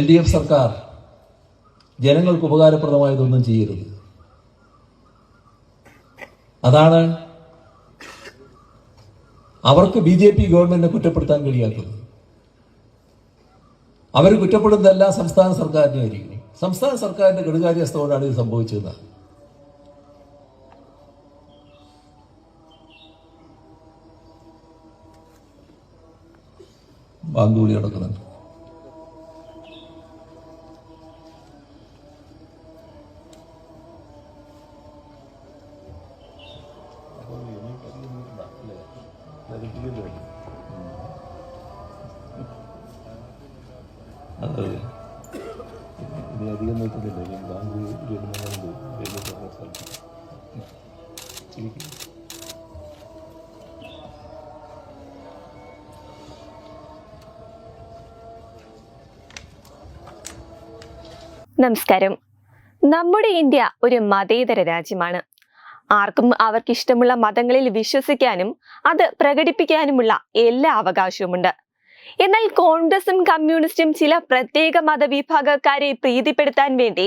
L D F സർക്കാർ ജനങ്ങൾക്ക് ഉപകാരപ്രദമായതൊന്നും ചെയ്യരുത്. അതാണ് അവർക്ക് ബി ജെ പി ഗവൺമെന്റിനെ കുറ്റപ്പെടുത്താൻ കഴിയാത്തത്. അവർ കുറ്റപ്പെടുന്നതെല്ലാം സംസ്ഥാന സർക്കാരിനെ ആയിരിക്കും സംസ്ഥാന സർക്കാരിന്റെ കെടുകാര്യസ്ഥയോടാണ് ഇത് സംഭവിച്ചത് ബാങ്ക് നടക്കുന്നുണ്ട്. അതെ ഇനി അധികം നോക്കുന്നില്ല ഇനി ബാങ്ക് വരുന്നുണ്ട് വലിയ കുറേ സ്ഥലത്ത് നമസ്കാരം. നമ്മുടെ ഇന്ത്യ ഒരു മതേതര രാജ്യമാണ്. ആർക്കും അവർക്കിഷ്ടമുള്ള മതങ്ങളിൽ വിശ്വസിക്കാനും അത് പ്രകടിപ്പിക്കാനുമുള്ള എല്ലാ അവകാശവുമുണ്ട്. എന്നാൽ കോൺഗ്രസും കമ്മ്യൂണിസ്റ്റും ചില പ്രത്യേക മതവിഭാഗക്കാരെ പ്രീതിപ്പെടുത്താൻ വേണ്ടി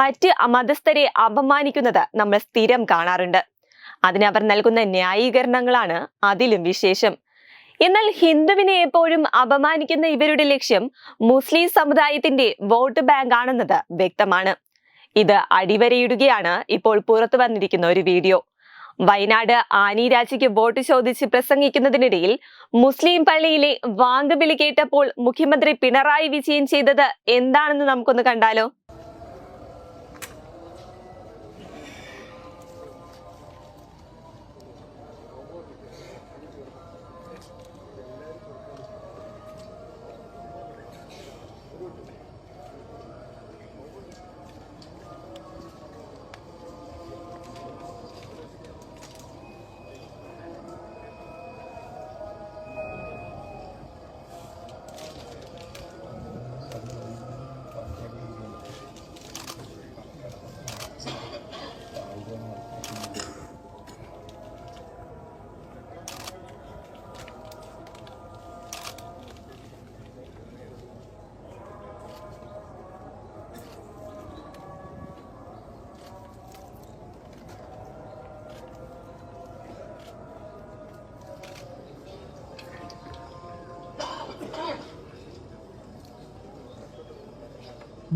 മറ്റ് മതസ്ഥരെ അപമാനിക്കുന്നത് നമ്മൾ സ്ഥിരം കാണാറുണ്ട്. അതിനവർ നൽകുന്ന ന്യായീകരണങ്ങളാണ് അതിലും വിശേഷം. എന്നാൽ ഹിന്ദുവിനെ എപ്പോഴും അപമാനിക്കുന്ന ഇവരുടെ ലക്ഷ്യം മുസ്ലിം സമുദായത്തിന്റെ വോട്ട് ബാങ്ക് ആണെന്നത് വ്യക്തമാണ്. ഇത് അടിവരയിടുകയാണ് ഇപ്പോൾ പുറത്തു വന്നിരിക്കുന്ന ഒരു വീഡിയോ. വയനാട് ആനി രാജയ്ക്ക് വോട്ട് ചോദിച്ച് പ്രസംഗിക്കുന്നതിനിടയിൽ മുസ്ലിം പള്ളിയിലെ വാങ്കുവിളി കേട്ടപ്പോൾ മുഖ്യമന്ത്രി പിണറായി വിജയൻ ചെയ്തത് എന്താണെന്ന് നമുക്കൊന്ന് കണ്ടാലോ?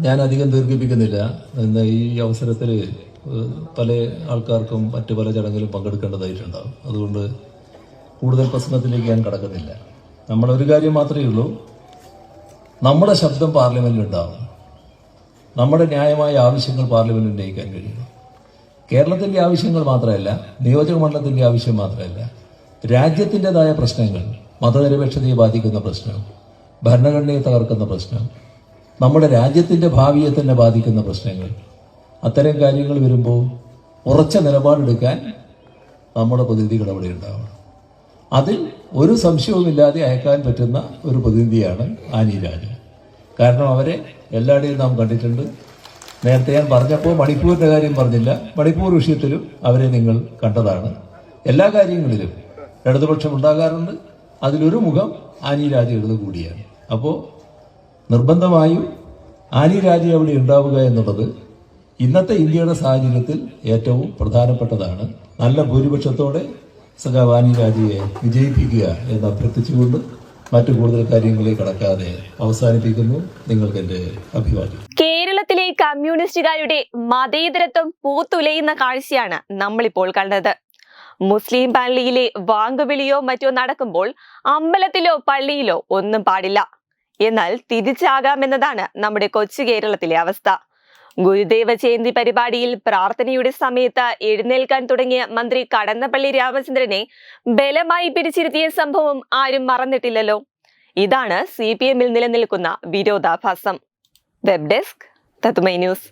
ഞാൻ അധികം ദീർഘിപ്പിക്കുന്നില്ല. എന്നാൽ ഈ അവസരത്തിൽ പല ആൾക്കാർക്കും മറ്റു പല ചടങ്ങിലും പങ്കെടുക്കേണ്ടതായിട്ടുണ്ടാവും അതുകൊണ്ട് കൂടുതൽ പ്രശ്നത്തിലേക്ക് ഞാൻ കടക്കുന്നില്ല. നമ്മളൊരു കാര്യം മാത്രമേ ഉള്ളൂ. നമ്മുടെ ശബ്ദം പാർലമെന്റിൽ ഉണ്ടാവും നമ്മുടെ ന്യായമായ ആവശ്യങ്ങൾ പാർലമെന്റിൽ ഉന്നയിക്കാൻ കഴിയും കേരളത്തിന്റെ ആവശ്യങ്ങൾ മാത്രമല്ല നിയോജക മണ്ഡലത്തിന്റെ ആവശ്യം മാത്രമല്ല രാജ്യത്തിന്റെതായ പ്രശ്നങ്ങൾ മതനിരപേക്ഷതയെ ബാധിക്കുന്ന പ്രശ്നം ഭരണഘടനയെ തകർക്കുന്ന പ്രശ്നം നമ്മുടെ രാജ്യത്തിന്റെ ഭാവിയെ തന്നെ ബാധിക്കുന്ന പ്രശ്നങ്ങൾ. അത്തരം കാര്യങ്ങൾ വരുമ്പോൾ ഉറച്ച നിലപാടെടുക്കാൻ നമ്മുടെ പ്രതിനിധികൾ അവിടെ ഉണ്ടാവണം. അതിൽ ഒരു സംശയവുമില്ലാതെ അയക്കാൻ പറ്റുന്ന ഒരു പ്രതിനിധിയാണ് ആനി രാജ. കാരണം അവരെ എല്ലായിടെയും നാം കണ്ടിട്ടുണ്ട്. നേരത്തെ ഞാൻ പറഞ്ഞപ്പോൾ മണിപ്പൂരിന്റെ കാര്യം പറഞ്ഞില്ല. മണിപ്പൂർ വിഷയത്തിലും അവരെ നിങ്ങൾ കണ്ടതാണ്. എല്ലാ കാര്യങ്ങളിലും ഇടതുപക്ഷം ഉണ്ടാകാറുണ്ട്. അതിലൊരു മുഖം ആനി രാജയുടെ കൂടിയാണ്. അപ്പോൾ നിർബന്ധമായും ആനി രാജ അവിടെ ഉണ്ടാവുക എന്നുള്ളത് ഇന്നത്തെ ഇന്ത്യയുടെ സാഹചര്യത്തിൽ ഏറ്റവും പ്രധാനപ്പെട്ടതാണ്. നല്ല ഭൂരിപക്ഷത്തോടെ സഖാവ് ആനി രാജയെ വിജയിപ്പിക്കുക എന്ന് അഭ്യർത്ഥിച്ചുകൊണ്ട് മറ്റു കൂടുതൽ കാര്യങ്ങളിലേക്ക് കടക്കാതെ അവസാനിപ്പിക്കുന്നു നിങ്ങൾക്ക് എന്റെ അഭിവാദ്യം. കേരളത്തിലെ കമ്മ്യൂണിസ്റ്റുകാരുടെ മതേതരത്വം പൂത്തുലയുന്ന കാഴ്ചയാണ് നമ്മളിപ്പോൾ കണ്ടത്. മുസ്ലിം പള്ളിയിലെ വാങ്കുവിളിയോ മറ്റോ നടക്കുമ്പോൾ അമ്പലത്തിലോ പള്ളിയിലോ ഒന്നും പാടില്ല. എന്നാൽ തിരിച്ചാകാമെന്നതാണ് നമ്മുടെ കൊച്ചു കേരളത്തിലെ അവസ്ഥ. ഗുരുദേവ ജയന്തി പരിപാടിയിൽ പ്രാർത്ഥനയുടെ സമയത്ത് എഴുന്നേൽക്കാൻ തുടങ്ങിയ മന്ത്രി കടന്നപ്പള്ളി രാമചന്ദ്രനെ ബലമായി പിടിച്ചിരുത്തിയ സംഭവം ആരും മറന്നിട്ടില്ലല്ലോ. ഇതാണ് സി പി എമ്മിൽ നിലനിൽക്കുന്ന വിരോധാഭാസം. വെബ് ഡെസ്ക് തത്തുമൈ ന്യൂസ്.